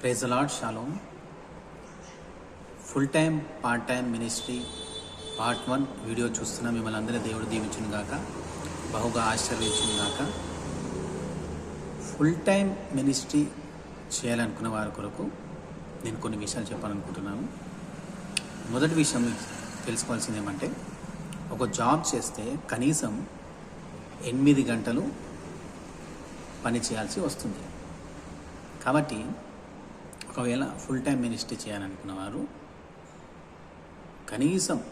Praise lord shalom full time part time ministry part one video చూస్తున్న. మిమ్మల్ని అందరూ దేవుడు దీవించును గాక. బహుగా ఆశీర్వించును గాక. ఫుల్ టైం మినిస్ట్రీ చేయాలనుకున్న వారి కొరకు నేను కొన్ని విషయాలు చెప్పాలనుకుంటున్నాను. మొదటి విషయం తెలుసుకోవాల్సింది ఏమంటే ఒక జాబ్ చేస్తే కనీసం ఎనిమిది గంటలు పని చేయాల్సి వస్తుంది. కాబట్టి ఒకవేళ ఫుల్ టైం మినిస్ట్రీ చేయాలనుకున్న వారు కనీసం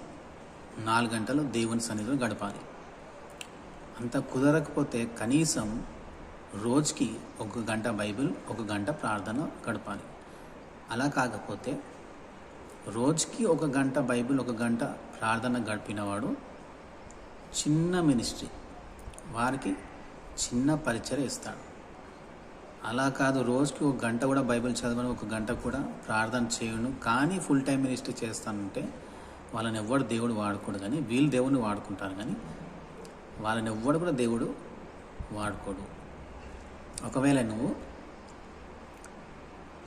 నాలుగు గంటలు దేవుని సన్నిధిలో గడపాలి. అంత కుదరకపోతే కనీసం రోజుకి ఒక గంట బైబిల్ ఒక గంట ప్రార్థన గడపాలి. అలా కాకపోతే రోజుకి ఒక గంట బైబిల్ ఒక గంట ప్రార్థన గడిపినవాడు చిన్న మినిస్ట్రీ వారికి చిన్న పరిచయం ఇస్తాడు. అలా కాదు రోజుకి ఒక గంట కూడా బైబిల్ చదవను ఒక గంట కూడా ప్రార్థన చేయను. కానీ ఫుల్ టైం మినిస్ట్రీ చేస్తానంటే వాళ్ళని ఎవ్వడు దేవుడు వాడుకోడు కానీ వీళ్ళు దేవుడిని వాడుకుంటారు కానీ వాళ్ళని ఎవ్వడు కూడా దేవుడు వాడుకోడు. ఒకవేళ నువ్వు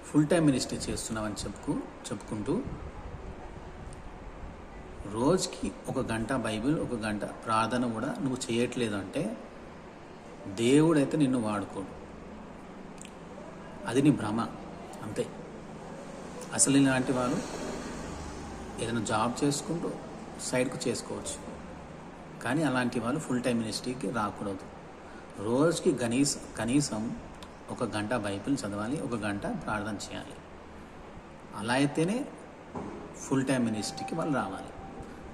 ఫుల్ టైం మినిస్ట్రీ చేస్తున్నావని చెప్పుకు చెప్పుకుంటూ రోజుకి ఒక గంట బైబిల్ ఒక గంట ప్రార్థన కూడా నువ్వు చేయట్లేదు అంటే దేవుడైతే నిన్ను వాడుకోడు. అది నీ భ్రమ. అంతే. అసలు ఇలాంటి వాళ్ళు ఏదైనా జాబ్ చేసుకుంటూ సైడ్కు చేసుకోవచ్చు. కానీ అలాంటి వాళ్ళు ఫుల్ టైం మినిస్ట్రీకి రాకూడదు. రోజుకి కనీస కనీసం ఒక గంట బైబిల్ చదవాలి ఒక గంట ప్రార్థన చేయాలి. అలా అయితేనే ఫుల్ టైం మినిస్ట్రీకి వాళ్ళు రావాలి.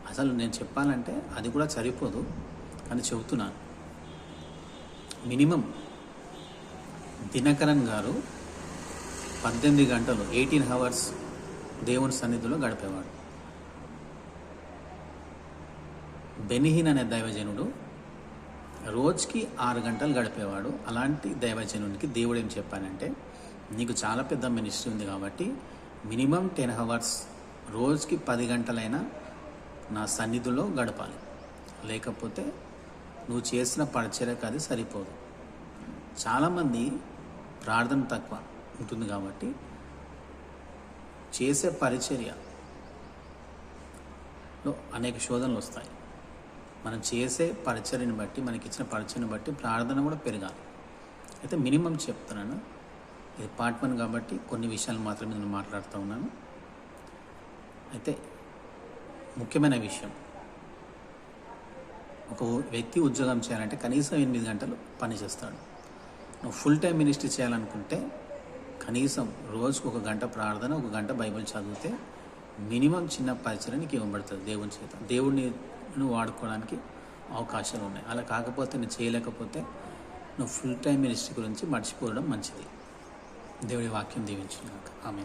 అసలు నేను చెప్పాలంటే అది కూడా సరిపోదు అని చెబుతున్నాను. మినిమం దినకరన్ గారు పద్దెనిమిది గంటలు ఎయిటీన్ అవర్స్ దేవుని సన్నిధిలో గడిపేవాడు. బెనిహిన్ అనే దైవజనుడు రోజుకి ఆరు గంటలు గడిపేవాడు. అలాంటి దైవజనునికి దేవుడు ఏం చెప్పానంటే నీకు చాలా పెద్ద మినిస్ట్రీ ఉంది కాబట్టి మినిమం టెన్ అవర్స్ రోజుకి పది గంటలైనా నా సన్నిధిలో గడపాలి. లేకపోతే నువ్వు చేసిన పరిచర్యకు అది సరిపోదు. చాలామంది ప్రార్థన తక్కువ. ఉంటుంది కాబట్టి చేసే పరిచర్యలో అనేక శోధనలు వస్తాయి. మనం చేసే పరిచర్యని బట్టి మనకి ఇచ్చిన పరిచయని బట్టి ప్రార్థన కూడా పెరగాలి. అయితే మినిమం చెప్తున్నాను. ఇది పార్ట్ వన్ కాబట్టి కొన్ని విషయాలు మాత్రమే నేను మాట్లాడుతూ ఉన్నాను. అయితే ముఖ్యమైన విషయం. ఒక వ్యక్తి ఉద్యోగం చేయాలంటే కనీసం ఎనిమిది గంటలు పని చేస్తాడు. నువ్వు ఫుల్ టైం మినిస్ట్రీ చేయాలనుకుంటే కనీసం రోజుకు ఒక గంట ప్రార్థన ఒక గంట బైబిల్ చదివితే మినిమం చిన్న పరిచయం నీకు ఇవ్వబడుతుంది దేవుని చేత. దేవుడిని నువ్వు వాడుకోవడానికి అవకాశాలు ఉన్నాయి. అలా కాకపోతే నువ్వు చేయలేకపోతే నువ్వు ఫుల్ టైం మినిస్ట్రీ గురించి మర్చిపోవడం మంచిది. దేవుడి వాక్యం దీవించినాక ఆమె